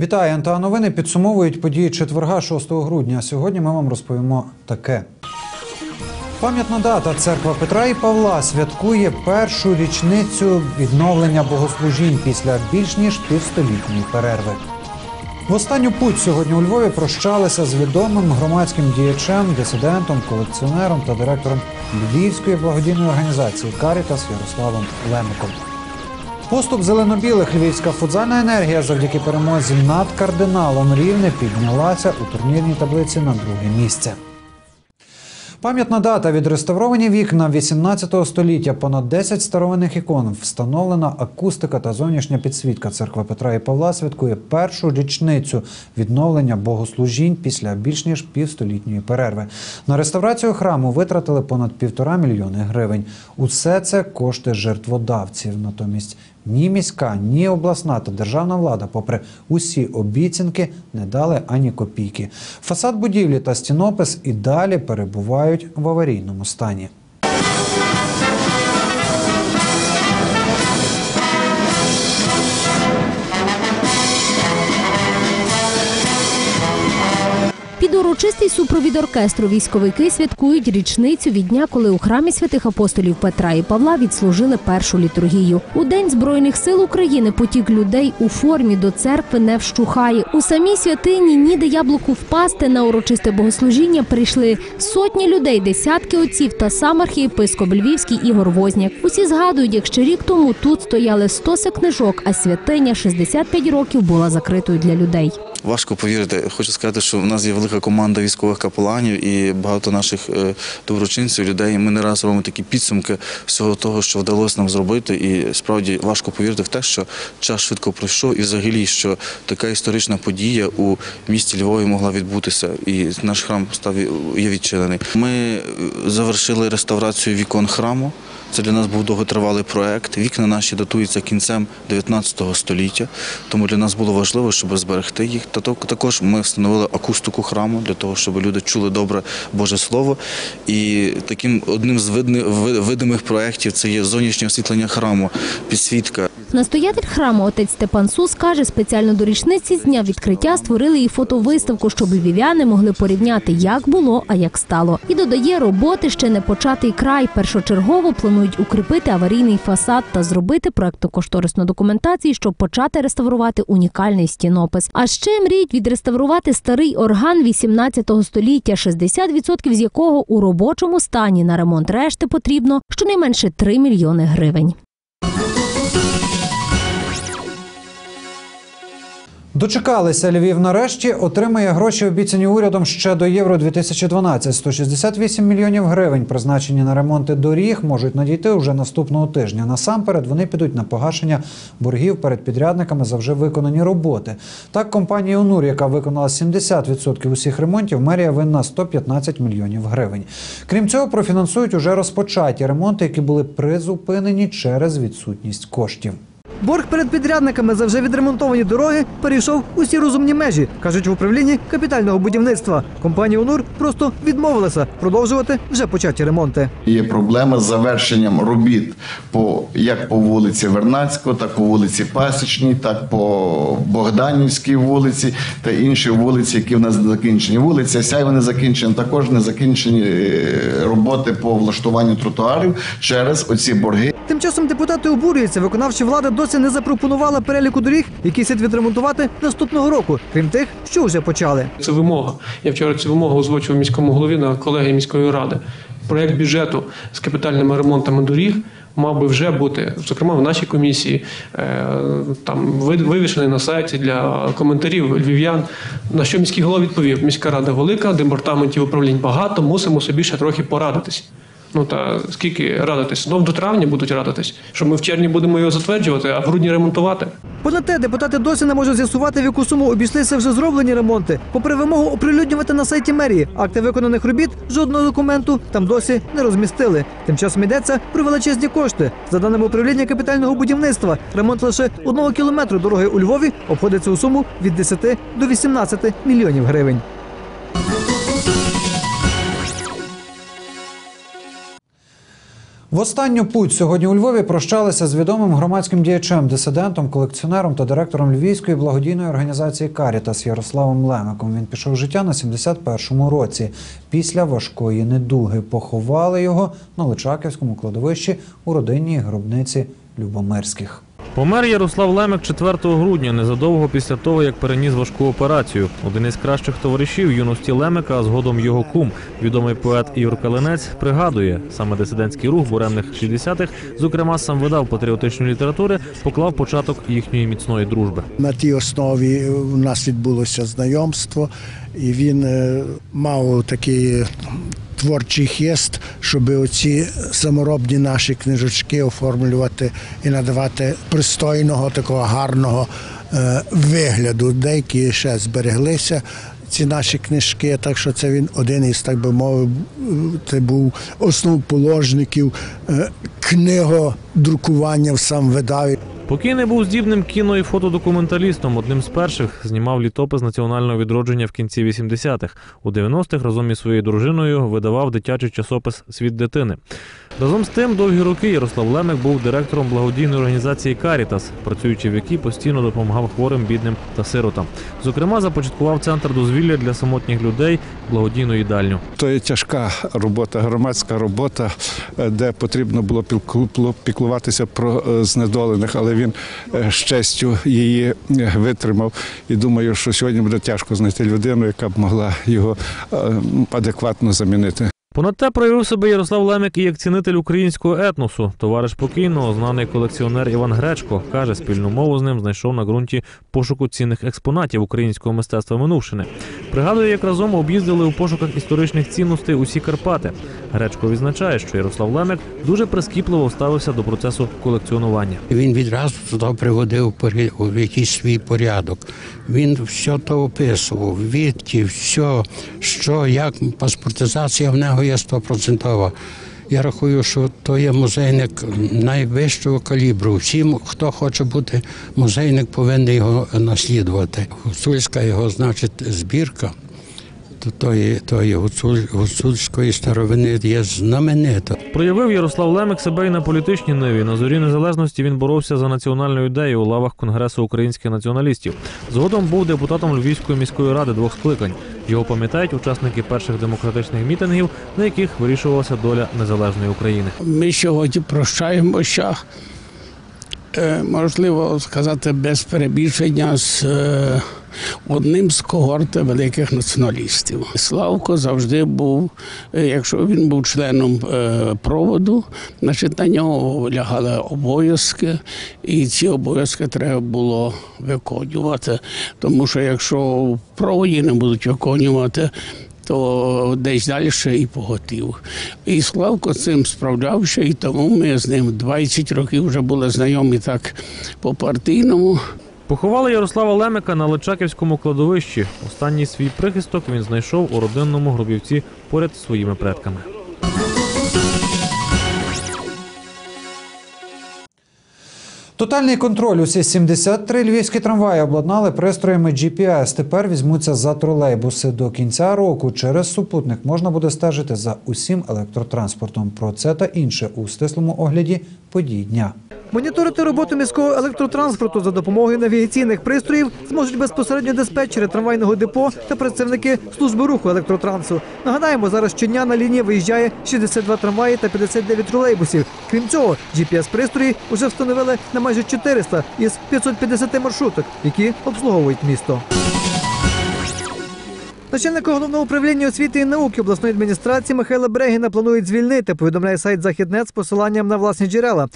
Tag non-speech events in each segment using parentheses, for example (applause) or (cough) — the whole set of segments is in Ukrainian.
Вітаю, НТА новини підсумовують події четверга 6 грудня. Сьогодні ми вам розповімо таке. Пам'ятна дата церква Петра і Павла святкує першу річницю відновлення богослужінь після більш ніж півстолітньої перерви. В останню путь сьогодні у Львові прощалися з відомим громадським діячем, дисидентом, колекціонером та директором Львівської благодійної організації Карітас Ярославом Лемиком. Поступ зелено-білих львівська футзальна енергія завдяки перемозі над кардиналом Рівне піднялася у турнірній таблиці на друге місце. Пам'ятна дата відреставровані вікна 18 століття, понад 10 старовинних ікон, встановлена акустика та зовнішня підсвітка. Церква Петра і Павла святкує першу річницю відновлення богослужінь після більш ніж півстолітньої перерви. На реставрацію храму витратили понад півтора мільйони гривень. Усе це кошти жертводавців. Натомість ні міська, ні обласна та державна влада, попри усі обіцянки, не дали ані копійки. Фасад будівлі та стінопис і далі перебувають в аварійному стані. Урочистий супровід оркестру військовики святкують річницю від дня, коли у храмі святих апостолів Петра і Павла відслужили першу літургію. У день збройних сил України потік людей у формі до церкви не вщухає. У самій святині ніде яблуку впасти на урочисте богослужіння прийшли сотні людей, десятки отців та сам архієпископ Львівський Ігор Возняк. Усі згадують, як ще рік тому тут стояли стоси книжок, а святиня 65 років була закритою для людей. Важко повірити. Хочу сказати, що в нас є велика команда військових капеланів і багато наших е, доброчинців, людей. Ми не раз робимо такі підсумки всього того, що вдалося нам зробити. І справді важко повірити в те, що час швидко пройшов, і взагалі, що така історична подія у місті Львові могла відбутися, і наш храм став є відчинений. Ми е, завершили реставрацію вікон храму. Це для нас був довготривалий проект. Вікна наші датуються кінцем 19 століття, тому для нас було важливо, щоб зберегти їх. Та також ми встановили акустику храму для того, щоб люди чули добре Боже Слово. І таким одним з видних ви- видимих проєктів це є зовнішнє освітлення храму, підсвітка. Настоятель храму отець Степан Сус каже, спеціально до річниці з дня відкриття створили і фотовиставку, щоб львів'яни могли порівняти, як було, а як стало. І додає, роботи ще не початий край. Першочергово планують укріпити аварійний фасад та зробити проектно-кошторисну документацію, щоб почати реставрувати унікальний стінопис. А ще мріють відреставрувати старий орган 18 століття, 60% з якого у робочому стані на ремонт решти потрібно щонайменше 3 мільйони гривень. Дочекалися Львів нарешті отримає гроші, обіцяні урядом ще до євро 2012. 168 мільйонів гривень, призначені на ремонти доріг, можуть надійти вже наступного тижня. Насамперед вони підуть на погашення боргів перед підрядниками за вже виконані роботи. Так, компанія ОНУР, яка виконала 70% усіх ремонтів, мерія винна 115 мільйонів гривень. Крім цього, профінансують уже розпочаті ремонти, які були призупинені через відсутність коштів. Борг перед підрядниками за вже відремонтовані дороги перейшов усі розумні межі, кажуть в управлінні капітального будівництва. Компанія ОНУР просто відмовилася продовжувати вже початі ремонти. Є проблема з завершенням робіт по як по вулиці Вернацького, так по вулиці Пасічній, так по Богданівській вулиці та інші вулиці, які в нас не закінчені. Вулиця Сяйва не закінчена, також не закінчені е, роботи по влаштуванню тротуарів через оці борги. Тим часом депутати обурюються. Виконавча влада досі не запропонувала переліку доріг, які слід відремонтувати наступного року, крім тих, що вже почали. Це вимога. Я вчора цю вимогу озвучив міському голові на колегії міської ради. Проєкт бюджету з капітальними ремонтами доріг мав би вже бути, зокрема в нашій комісії, е, там ви- вивішений на сайті для коментарів львів'ян. На що міський голова відповів: міська рада велика, департаментів управлінь багато, мусимо собі ще трохи порадитись. Ну та скільки радитись? Ну до травня будуть радитись, що ми в червні будемо його затверджувати, а в грудні ремонтувати. Понад те, депутати досі не можуть з'ясувати, в яку суму обійшлися вже зроблені ремонти. Попри вимогу оприлюднювати на сайті мерії акти виконаних робіт, жодного документу там досі не розмістили. Тим часом йдеться про величезні кошти. За даними управління капітального будівництва, ремонт лише одного кілометру дороги у Львові обходиться у суму від 10 до 18 мільйонів гривень. В останню путь сьогодні у Львові прощалися з відомим громадським діячем, дисидентом, колекціонером та директором Львівської благодійної організації Карітас Ярославом Лемиком. Він пішов життя на 71-му році після важкої недуги. Поховали його на Личаківському кладовищі у родинній гробниці Любомирських. Помер Ярослав Лемик 4 грудня, незадовго після того, як переніс важку операцію. Один із кращих товаришів юності Лемика, а згодом його кум, відомий поет Ігор Калинець, пригадує, саме дисидентський рух буремних 60-х, зокрема сам видав патріотичної літератури, поклав початок їхньої міцної дружби. На тій основі у нас відбулося знайомство, і він е, мав такий творчий хист, щоб оці саморобні наші книжечки оформлювати і надавати пристойного, такого гарного е, вигляду. Деякі ще збереглися. Ці наші книжки, так що це він один із, так би мовив, це був основоположників е, книгодрукування сам видав. Покійний був здібним кіно і фотодокументалістом. Одним з перших знімав літопис національного відродження в кінці 80-х. У 90-х разом із своєю дружиною видавав дитячий часопис Світ дитини. Разом з тим, довгі роки Ярослав Лемик був директором благодійної організації Карітас, працюючи в якій постійно допомагав хворим, бідним та сиротам. Зокрема, започаткував центр дозвілля для самотніх людей, благодійну їдальню. То є тяжка робота, громадська робота, де потрібно було піклу- піклуватися про е, знедолених, але він е, з честю її е, витримав. І думаю, що сьогодні буде тяжко знайти людину, яка б могла його е, адекватно замінити. Понад те проявив себе Ярослав Лемик і як цінитель українського етносу. Товариш покійного, знаний колекціонер Іван Гречко, каже, спільну мову з ним знайшов на ґрунті пошуку цінних експонатів українського мистецтва минувшини. Пригадує, як разом об'їздили у пошуках історичних цінностей усі Карпати. Гречко відзначає, що Ярослав Лемик дуже прискіпливо ставився до процесу колекціонування. Він відразу туди приводив у якийсь свій порядок. Він все то описував, відки, все, що, як паспортизація в нього є стопроцентова. Я рахую, що то є музейник найвищого калібру. Всім, хто хоче бути музейник, повинен його наслідувати. Гуцульська його, значить, збірка тої, тої гуцуль- гуцульської старовини є знаменита. Проявив Ярослав Лемик себе і на політичній ниві. На зорі незалежності він боровся за національну ідею у лавах Конгресу українських націоналістів. Згодом був депутатом Львівської міської ради двох скликань. Його пам'ятають учасники перших демократичних мітингів, на яких вирішувалася доля незалежної України. Ми сьогодні прощаємося, е, можливо сказати, без перебільшення з е, одним з когорти великих націоналістів. Славко завжди був, е, якщо він був членом е, проводу, значить на нього лягали обов'язки, і ці обов'язки треба було виконувати. Тому що якщо в проводі не будуть виконувати, то десь далі і поготів. І Славко цим справлявся, і тому ми з ним 20 років вже були знайомі так по партійному. Поховали Ярослава Лемика на Личаківському кладовищі. Останній свій прихисток він знайшов у родинному гробівці поряд зі своїми предками. Тотальний контроль. Усі 73 львівські трамваї обладнали пристроями GPS. Тепер візьмуться за тролейбуси. До кінця року через супутник можна буде стежити за усім електротранспортом. Про це та інше у стислому огляді подій дня. Моніторити роботу міського електротранспорту за допомогою навігаційних пристроїв зможуть безпосередньо диспетчери трамвайного депо та представники служби руху електротрансу. Нагадаємо, зараз щодня на лінії виїжджає 62 трамваї та 59 тролейбусів. Крім цього, GPS-пристрої вже встановили на майже 400 із 550 маршруток, які обслуговують місто. Начальника головного управління освіти і науки обласної адміністрації Михайла Брегіна планують звільнити. Повідомляє сайт Західнет з посиланням на власні джерела.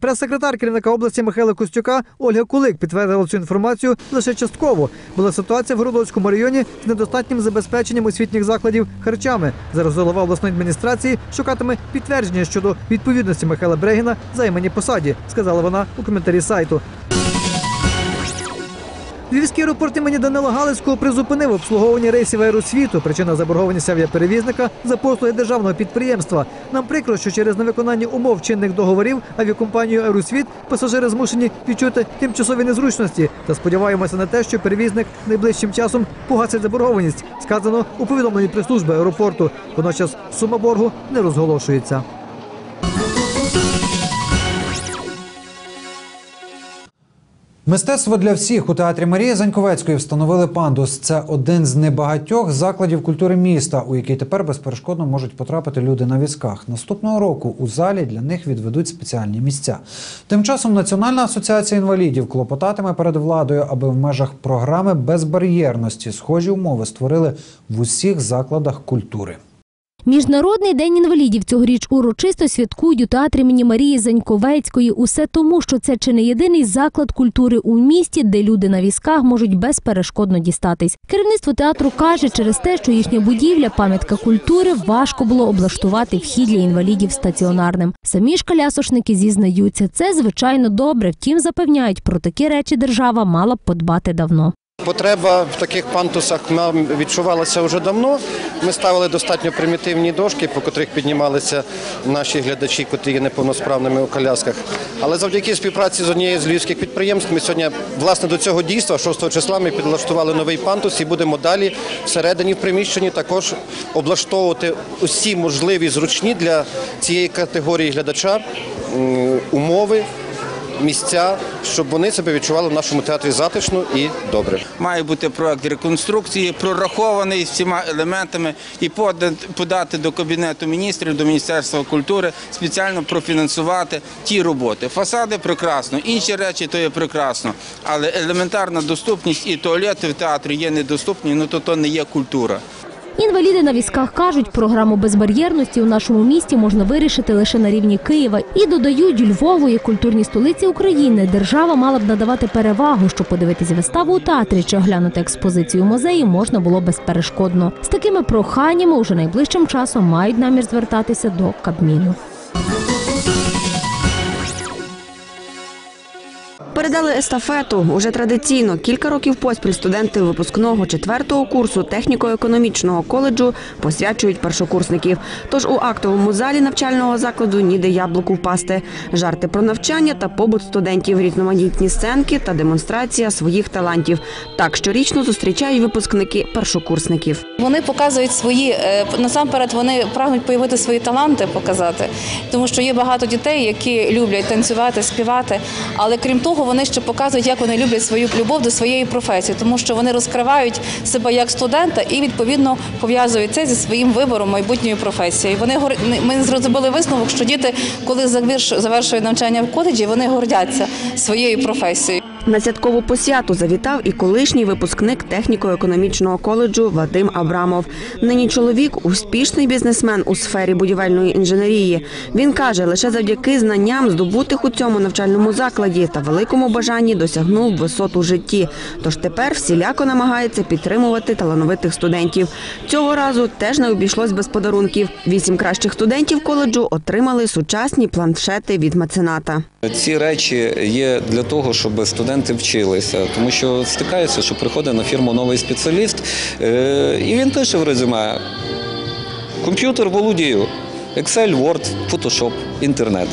Прес-секретар керівника області Михайла Костюка Ольга Кулик підтвердила цю інформацію лише частково. Була ситуація в Городоцькому районі з недостатнім забезпеченням освітніх закладів харчами. Зараз голова обласної адміністрації шукатиме підтвердження щодо відповідності Михайла Брегіна займаній посаді, сказала вона у коментарі сайту. Львівський аеропорт імені Данила Галицького призупинив обслуговування рейсів аеросвіту. Причина заборгованість авіаперевізника за послуги державного підприємства. Нам прикро, що через невиконання умов чинних договорів авіакомпанію Аеросвіт пасажири змушені відчути тимчасові незручності. Та сподіваємося на те, що перевізник найближчим часом погасить заборгованість. Сказано у повідомленні прес-служби аеропорту. Водночас сума боргу не розголошується. Мистецтво для всіх у театрі Марії Заньковецької встановили пандус. Це один з небагатьох закладів культури міста, у який тепер безперешкодно можуть потрапити люди на візках. Наступного року у залі для них відведуть спеціальні місця. Тим часом Національна асоціація інвалідів клопотатиме перед владою, аби в межах програми безбар'єрності схожі умови створили в усіх закладах культури. Міжнародний день інвалідів цьогоріч урочисто святкують у театрі імені Марії Заньковецької. Усе тому, що це чи не єдиний заклад культури у місті, де люди на візках можуть безперешкодно дістатись. Керівництво театру каже, через те, що їхня будівля, пам'ятка культури, важко було облаштувати вхід для інвалідів стаціонарним. Самі ж колясошники зізнаються, це звичайно добре. Втім, запевняють, про такі речі держава мала б подбати давно. Потреба в таких пантусах нам відчувалася вже давно. Ми ставили достатньо примітивні дошки, по котрих піднімалися наші глядачі, котрі є неповносправними у колясках. Але завдяки співпраці з однією з львівських підприємств, ми сьогодні, власне, до цього дійства, 6 числа, ми підлаштували новий пантус і будемо далі всередині в приміщенні також облаштовувати усі можливі зручні для цієї категорії глядача умови місця, щоб вони себе відчували в нашому театрі затишно і добре. Має бути проект реконструкції, прорахований всіма елементами і пода- подати до Кабінету міністрів, до Міністерства культури, спеціально профінансувати ті роботи. Фасади прекрасно, інші речі то є прекрасно, але елементарна доступність і туалети в театрі є недоступні, ну то то не є культура. Інваліди на візках кажуть, програму безбар'єрності у нашому місті можна вирішити лише на рівні Києва. І додають, Львову як культурній столиці України держава мала б надавати перевагу, щоб подивитись виставу у театрі чи оглянути експозицію музеї можна було безперешкодно. З такими проханнями уже найближчим часом мають намір звертатися до Кабміну. Передали естафету уже традиційно. Кілька років поспіль студенти випускного четвертого курсу техніко-економічного коледжу посвячують першокурсників. Тож у актовому залі навчального закладу ніде яблуку впасти. Жарти про навчання та побут студентів, різноманітні сценки та демонстрація своїх талантів. Так щорічно зустрічають випускники першокурсників. Вони показують свої е, насамперед. Вони прагнуть появити свої таланти, показати, тому що є багато дітей, які люблять танцювати, співати. Але крім того, вони ще показують, як вони люблять свою любов до своєї професії, тому що вони розкривають себе як студента і відповідно пов'язують це зі своїм вибором майбутньої професії. Вони ми зробили висновок, що діти, коли заверш- завершують навчання в коледжі, вони гордяться своєю професією. На святкову посвяту завітав і колишній випускник техніко-економічного коледжу Вадим Абрамов. Нині чоловік успішний бізнесмен у сфері будівельної інженерії. Він каже, лише завдяки знанням, здобутих у цьому навчальному закладі та великому бажанні досягнув висот у житті. Тож тепер всіляко намагається підтримувати талановитих студентів. Цього разу теж не обійшлось без подарунків. Вісім кращих студентів коледжу отримали сучасні планшети від мецената. Ці речі є для того, щоб студенти вчилися, тому що стикається, що приходить на фірму новий спеціаліст, е, і він пише в резюме: комп'ютер володію, Excel, Word, Photoshop, інтернет.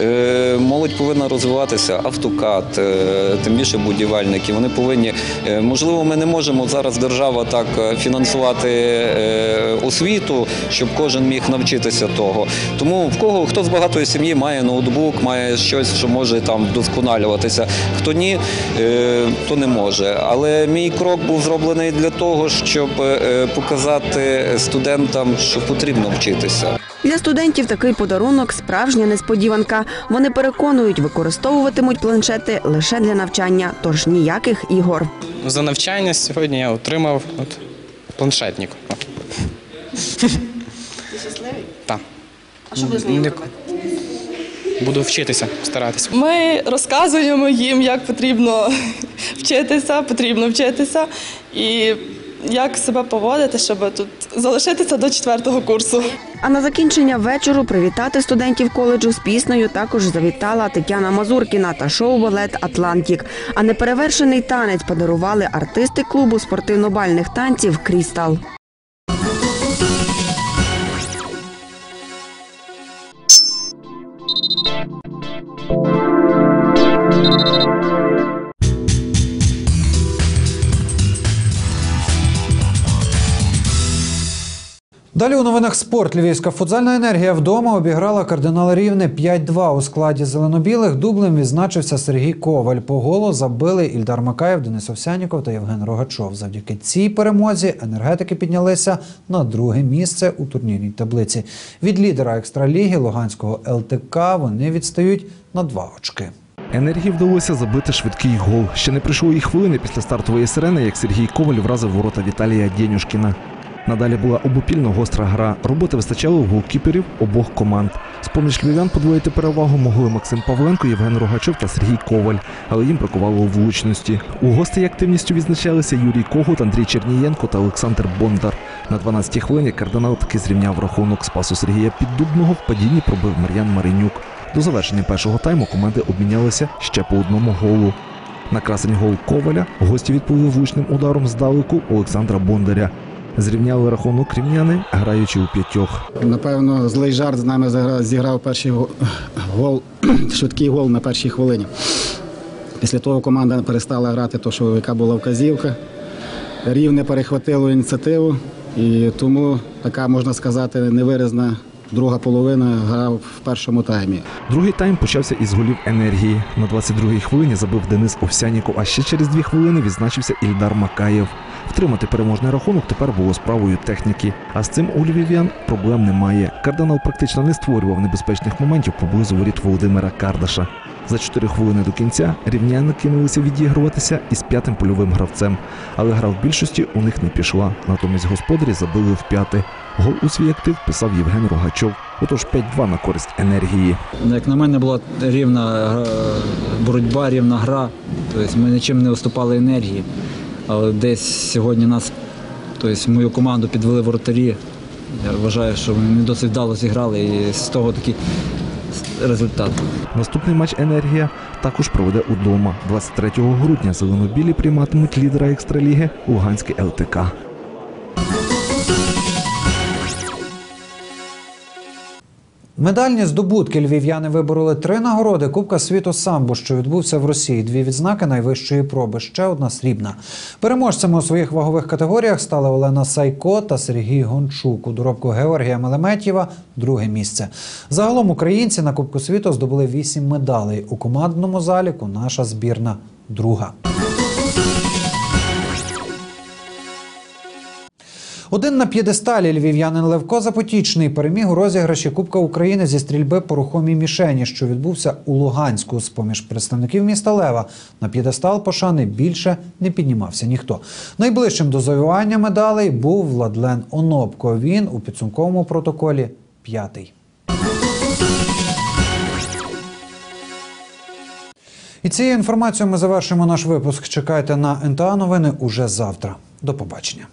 Е, Молодь повинна розвиватися, автокад, е, тим більше будівельники. Вони повинні, е, можливо, ми не можемо зараз держава так фінансувати освіту, щоб кожен міг навчитися того. Тому в кого хто з багатої сім'ї має ноутбук, має щось, що може там вдосконалюватися. Хто ні, то не може. Але мій крок був зроблений для того, щоб показати студентам, що потрібно вчитися. Для студентів такий подарунок справжня несподіванка. Вони переконують, використовуватимуть планшети лише для навчання, тож ніяких ігор. За навчання сьогодні я отримав от, планшетник. Ти щасливий? Так. А що ви з ним робите? Буду вчитися, старатися. Ми розказуємо їм, як потрібно (laughs) вчитися, потрібно вчитися і як себе поводити, щоб тут залишитися до четвертого курсу. А на закінчення вечору привітати студентів коледжу з піснею також завітала Тетяна Мазуркіна та шоу-балет Атлантік. А неперевершений танець подарували артисти клубу спортивно-бальних танців Крістал. Далі у новинах спорт. Львівська футзальна енергія вдома обіграла кардинал Рівне 5-2 у складі зеленобілих. Дублем відзначився Сергій Коваль. По голу забили Ільдар Макаєв, Денис Овсяніков та Євген Рогачов. Завдяки цій перемозі енергетики піднялися на друге місце у турнірній таблиці. Від лідера екстраліги Луганського ЛТК вони відстають на два очки. Енергії вдалося забити швидкий гол. Ще не пройшло і хвилини після стартової сирени, як Сергій Коваль вразив ворота Віталія Дєнюшкіна. Надалі була обопільно гостра гра. Роботи вистачало у голкіперів обох команд. З-поміж львів'ян подвоїти перевагу могли Максим Павленко, Євген Рогачов та Сергій Коваль, але їм бракувало влучності. У гостей активністю відзначалися Юрій Когут, Андрій Чернієнко та Олександр Бондар. На 12-й хвилині кардинал таки зрівняв рахунок спасу Сергія Піддубного. В падінні пробив Мар'ян Маринюк. До завершення першого тайму команди обмінялися ще по одному голу. На красень гол Коваля гості відповіли влучним ударом здалеку Олександра Бондаря. Зрівняли рахунок рівняни, граючи у п'ятьох. Напевно, злий жарт з нами зіграв перший гол, (clears throat) швидкий гол на першій хвилині. Після того команда перестала грати, то, що яка була вказівка. Рівне перехватило ініціативу, і тому така, можна сказати, невиразна друга половина гра в першому таймі. Другий тайм почався із голів енергії. На 22-й хвилині забив Денис Овсяніков, а ще через дві хвилини відзначився Ільдар Макаєв. Втримати переможний рахунок тепер було справою техніки. А з цим у львів'ян проблем немає. Кардинал практично не створював небезпечних моментів поблизу воріт Володимира Кардаша. За 4 хвилини до кінця рівняни кинулися відігруватися із п'ятим польовим гравцем, але гра в більшості у них не пішла. Натомість господарі забили в п'яте. Гол у свій актив писав Євген Рогачов. Отож 5-2 на користь енергії. Як на мене була рівна е, боротьба, рівна гра. Тобто ми нічим не уступали енергії. Але десь сьогодні нас, тобто мою команду підвели воротарі. Я вважаю, що ми не досить вдало зіграли і з того такий результат. Наступний матч енергія також проведе удома. 23 грудня зеленобілі прийматимуть лідера екстраліги Луганський ЛТК. Медальні здобутки львів'яни вибороли три нагороди Кубка світу самбо, що відбувся в Росії. Дві відзнаки найвищої проби. Ще одна срібна. Переможцями у своїх вагових категоріях стали Олена Сайко та Сергій Гончук. У доробку Георгія Мелеметєва друге місце. Загалом українці на Кубку світу здобули вісім медалей. У командному заліку наша збірна друга. Один на п'єдесталі львів'янин Левко Запотічний переміг у розіграші Кубка України зі стрільби по рухомій мішені, що відбувся у Луганську. З поміж представників міста Лева на п'єдестал пошани більше не піднімався ніхто. Найближчим до завоювання медалей був Владлен Онопко. Він у підсумковому протоколі п'ятий. І цією інформацією ми завершимо наш випуск. Чекайте на НТА новини уже завтра. До побачення.